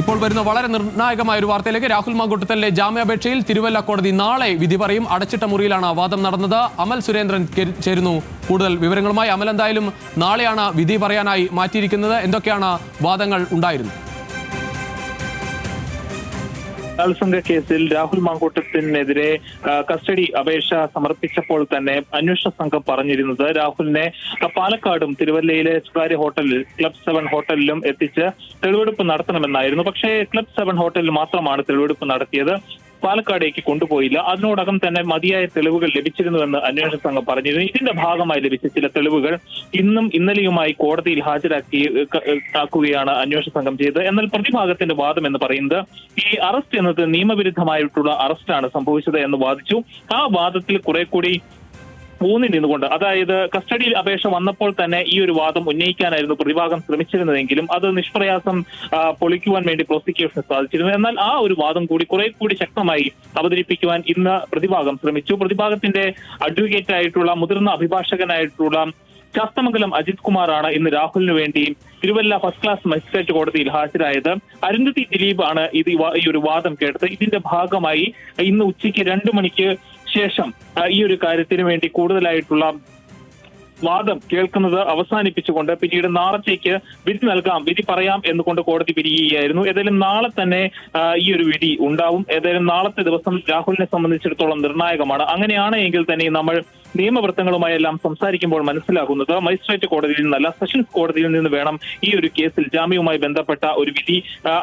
ഇപ്പോൾ വരുന്ന വളരെ നിർണായകമായ ഒരു വാർത്തയിലേക്ക് രാഹുൽ മാങ്കൂട്ടത്തലിലെ ജാമ്യാപേക്ഷയിൽ തിരുവല്ല കോടതി നാളെ വിധി പറയും. അടച്ചിട്ട മുറിയിലാണ് വാദം നടന്നത്. അമൽ സുരേന്ദ്രൻ ചേരുന്നു. കൂടുതൽ വിവരങ്ങളുമായി അമൽ എന്തായാലും നാളെയാണ് വിധി പറയാനായി മാറ്റിയിരിക്കുന്നത്. എന്തൊക്കെയാണ് വാദങ്ങൾ ഉണ്ടായിരുന്നത്? ബലാത്സംഗ കേസിൽ രാഹുൽ മാങ്കൂട്ടത്തിനെതിരെ കസ്റ്റഡി അപേക്ഷ സമർപ്പിച്ചപ്പോൾ തന്നെ അന്വേഷണ സംഘം പറഞ്ഞിരുന്നത് രാഹുലിനെ പാലക്കാടും തിരുവല്ലയിലെ സ്വകാര്യ ഹോട്ടലിൽ ക്ലബ് സെവൻ ഹോട്ടലിലും എത്തിച്ച് തെളിവെടുപ്പ് നടത്തണമെന്നായിരുന്നു. പക്ഷേ ക്ലബ് സെവൻ ഹോട്ടലിൽ മാത്രമാണ് തെളിവെടുപ്പ് നടത്തിയത്. പാലക്കാടേക്ക് കൊണ്ടുപോയില്ല. അതിനോടകം തന്നെ മതിയായ തെളിവുകൾ ലഭിച്ചിരുന്നുവെന്ന് അന്വേഷണ സംഘം പറഞ്ഞിരുന്നു. ഇതിന്റെ ഭാഗമായി ലഭിച്ച ചില തെളിവുകൾ ഇന്നും ഇന്നലെയുമായി കോടതിയിൽ ഹാജരാക്കി ആക്കുകയാണ് അന്വേഷണ സംഘം ചെയ്തത്. എന്നാൽ പ്രതിഭാഗത്തിന്റെ വാദം എന്ന് പറയുന്നത് ഈ അറസ്റ്റ് എന്നത് നിയമവിരുദ്ധമായിട്ടുള്ള അറസ്റ്റാണ് സംഭവിച്ചത് എന്ന് വാദിച്ചു. ആ വാദത്തിൽ കുറെ കൂടി ഊന്നി നിന്നുകൊണ്ട് അതായത് കസ്റ്റഡിയിൽ അപേക്ഷ വന്നപ്പോൾ തന്നെ ഈ ഒരു വാദം ഉന്നയിക്കാനായിരുന്നു പ്രതിഭാഗം ശ്രമിച്ചിരുന്നതെങ്കിലും അത് നിഷ്പ്രയാസം പൊളിക്കുവാൻ വേണ്ടി പ്രോസിക്യൂഷന് സാധിച്ചിരുന്നു. എന്നാൽ ആ ഒരു വാദം കൂടി കുറെ കൂടി ശക്തമായി അവതരിപ്പിക്കുവാൻ ഇന്ന് പ്രതിഭാഗം ശ്രമിച്ചു. പ്രതിഭാഗത്തിന്റെ അഡ്വക്കേറ്റ് ആയിട്ടുള്ള മുതിർന്ന അഭിഭാഷകനായിട്ടുള്ള ശാസ്തമംഗലം അജിത് കുമാറാണ് ഇന്ന് രാഹുലിന് വേണ്ടി തിരുവല്ല ഫസ്റ്റ് ക്ലാസ് മജിസ്ട്രേറ്റ് കോടതിയിൽ ഹാജരായത്. അരുന്ധതി ദിലീപ് ആണ് ഇത് ഈ ഒരു വാദം കേട്ടത്. ഇതിന്റെ ഭാഗമായി ഇന്ന് ഉച്ചയ്ക്ക് രണ്ടു മണിക്ക് ശേഷം ഈ ഒരു കാര്യത്തിന് വേണ്ടി കൂടുതലായിട്ടുള്ള വാദം കേൾക്കുന്നത് അവസാനിപ്പിച്ചുകൊണ്ട് പിന്നീട് നാളത്തേക്ക് വിധി നൽകാം വിധി പറയാം എന്നുകൊണ്ട് കോടതി പിരിയുകയായിരുന്നു. ഏതായാലും നാളെ തന്നെ ഈ ഒരു വിധി ഉണ്ടാവും. ഏതായാലും നാളത്തെ ദിവസം രാഹുലിനെ സംബന്ധിച്ചിടത്തോളം നിർണായകമാണ്. അങ്ങനെയാണ് എങ്കിൽ തന്നെ നമ്മൾ നിയമവൃത്തങ്ങളുമായി എല്ലാം സംസാരിക്കുമ്പോൾ മനസ്സിലാകുന്നത് മജിസ്ട്രേറ്റ് കോടതിയിൽ നിന്നല്ല സെഷൻസ് കോടതിയിൽ നിന്ന് വേണം ഈ ഒരു കേസിൽ ജാമ്യവുമായി ബന്ധപ്പെട്ട ഒരു വിധി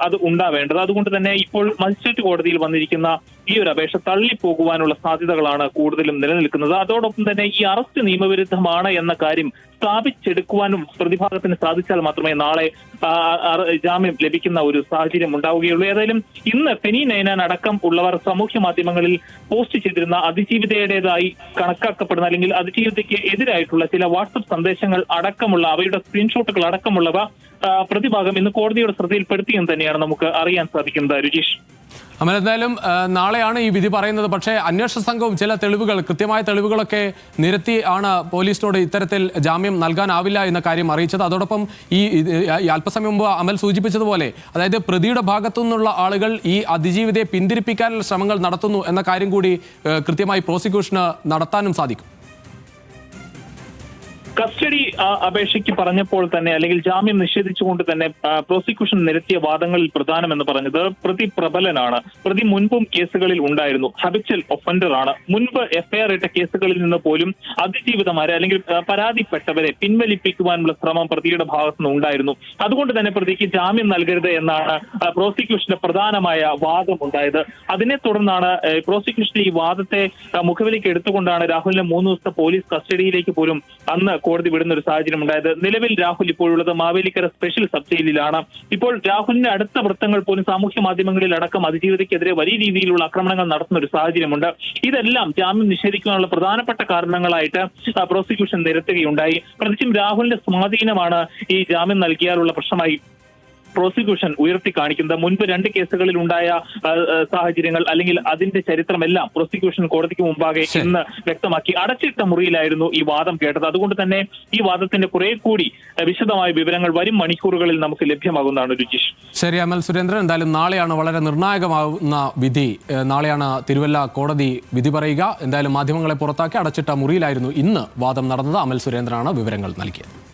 അത് ഉണ്ടാവേണ്ടത്. അതുകൊണ്ട് തന്നെ ഇപ്പോൾ മജിസ്ട്രേറ്റ് കോടതിയിൽ വന്നിരിക്കുന്ന ഈ ഒരു അപേക്ഷ തള്ളിപ്പോകുവാനുള്ള സാധ്യതകളാണ് കൂടുതലും നിലനിൽക്കുന്നത്. അതോടൊപ്പം തന്നെ ഈ അറസ്റ്റ് നിയമവിരുദ്ധമാണ് എന്ന കാര്യം സ്ഥാപിച്ചെടുക്കുവാനും പ്രതിഭാഗത്തിന് സാധിച്ചാൽ മാത്രമേ നാളെ ജാമ്യം ലഭിക്കുന്ന ഒരു സാഹചര്യം ഉണ്ടാവുകയുള്ളൂ. ഏതായാലും ഇന്ന് ഫെനി നൈനാൻ അടക്കം ഉള്ളവർ സാമൂഹ്യ മാധ്യമങ്ങളിൽ പോസ്റ്റ് ചെയ്തിരുന്ന അതിജീവിതയുടേതായി കണക്കാക്കപ്പെടുന്ന അല്ലെങ്കിൽ അതിജീവിതയ്ക്ക് എതിരായിട്ടുള്ള ചില വാട്സപ്പ് സന്ദേശങ്ങൾ അടക്കമുള്ള അവയുടെ സ്ക്രീൻഷോട്ടുകൾ അടക്കമുള്ളവ പ്രതിഭാഗം ഇന്ന് കോടതിയുടെ ശ്രദ്ധയിൽപ്പെടുത്തിയെന്ന് തന്നെയാണ് നമുക്ക് അറിയാൻ സാധിക്കുന്നത്. രുചീഷ് അമൽ എന്തായാലും നാളെയാണ് ഈ വിധി പറയുന്നത്. പക്ഷേ അന്വേഷണ സംഘവും ചില തെളിവുകൾ കൃത്യമായ തെളിവുകളൊക്കെ നിരത്തി ആണ് പോലീസിനോട് ഇത്തരത്തിൽ ജാമ്യം നൽകാനാവില്ല എന്ന കാര്യം അറിയിച്ചത്. അതോടൊപ്പം ഈ അല്പസമയം മുമ്പ് അമൽ സൂചിപ്പിച്ചതുപോലെ അതായത് പ്രതിയുടെ ഭാഗത്തു നിന്നുള്ള ആളുകൾ ഈ അതിജീവിതയെ പിന്തിരിപ്പിക്കാനുള്ള ശ്രമങ്ങൾ നടത്തുന്നു എന്ന കാര്യം കൂടി കൃത്യമായി പ്രോസിക്യൂഷന് നടത്താനും സാധിക്കും. കസ്റ്റഡി അപേക്ഷയ്ക്ക് പറഞ്ഞപ്പോൾ തന്നെ അല്ലെങ്കിൽ ജാമ്യം നിഷേധിച്ചുകൊണ്ട് തന്നെ പ്രോസിക്യൂഷൻ നിരത്തിയ വാദങ്ങളിൽ പ്രധാനമെന്ന് പറഞ്ഞത് പ്രതി പ്രബലനാണ് പ്രതി മുൻപും കേസുകളിൽ ഉണ്ടായിരുന്നു. ഹബിച്വൽ ഒഫൻഡർ ആണ്. മുൻപ് എഫ്ഐആർ ഇട്ട കേസുകളിൽ നിന്ന് പോലും അതിജീവിതമാരെ അല്ലെങ്കിൽ പരാതിപ്പെട്ടവരെ പിൻവലിപ്പിക്കുവാനുള്ള ശ്രമം പ്രതിയുടെ ഭാഗത്തു നിന്ന് ഉണ്ടായിരുന്നു. അതുകൊണ്ട് തന്നെ പ്രതിക്ക് ജാമ്യം നൽകരുത് എന്നാണ് പ്രോസിക്യൂഷന്റെ പ്രധാനമായ വാദം ഉണ്ടായത്. അതിനെ തുടർന്നാണ് പ്രോസിക്യൂഷൻ ഈ വാദത്തെ മുഖവിലേക്ക് എടുത്തുകൊണ്ടാണ് രാഹുലിനെ മൂന്ന് ദിവസത്തെ പോലീസ് കസ്റ്റഡിയിലേക്ക് പോലും അന്ന് കോടതി വിടുന്ന ഒരു സാഹചര്യം ഉണ്ടായത്. നിലവിൽ രാഹുൽ ഇപ്പോഴുള്ളത് മാവേലിക്കര സ്പെഷ്യൽ സബ് ജയിലിലാണ് ഇപ്പോൾ രാഹുലിന്റെ അടുത്ത വൃത്തങ്ങൾ പോലും സാമൂഹ്യ മാധ്യമങ്ങളിൽ അടക്കം അതിജീവിതയ്ക്കെതിരെ വലിയ രീതിയിലുള്ള ആക്രമണങ്ങൾ നടത്തുന്ന ഒരു സാഹചര്യമുണ്ട്. ഇതെല്ലാം ജാമ്യം നിഷേധിക്കാനുള്ള പ്രധാനപ്പെട്ട കാരണങ്ങളായിട്ട് പ്രോസിക്യൂഷൻ നിരത്തുകയുണ്ടായി. പ്രത്യേകിച്ചും രാഹുലിന്റെ സ്വാധീനമാണ് ഈ ജാമ്യം നൽകിയാലുള്ള പ്രശ്നമായി പ്രോസിക്യൂഷൻ ഉയർത്തി കാണിക്കുന്നത് മുൻപ് രണ്ട് കേസുകളിൽ ഉണ്ടായ സാഹചര്യങ്ങൾ അല്ലെങ്കിൽ അതിന്റെ ചരിത്രമെല്ലാം പ്രോസിക്യൂഷൻ കോടതിക്ക് മുമ്പാകെ. ഇന്ന് വ്യക്തമാക്കി. അടച്ചിട്ട മുറിയിലായിരുന്നു ഈ വാദം കേട്ടത്. അതുകൊണ്ട് തന്നെ ഈ വാദത്തിന്റെ കുറെ കൂടി വിശദമായ വിവരങ്ങൾ വരും മണിക്കൂറുകളിൽ നമുക്ക് ലഭ്യമാകുന്നതാണ് രുചിഷ്. ശരി അമൽ സുരേന്ദ്രൻ. എന്തായാലും നാളെയാണ് വളരെ നിർണായകമാകുന്ന വിധി. നാളെയാണ് തിരുവല്ല കോടതി വിധി പറയുക. എന്തായാലും മാധ്യമങ്ങളെ പുറത്താക്കി അടച്ചിട്ട മുറിയിലായിരുന്നു ഇന്ന് വാദം നടന്നത്. അമൽ സുരേന്ദ്രനാണ് വിവരങ്ങൾ നൽകിയത്.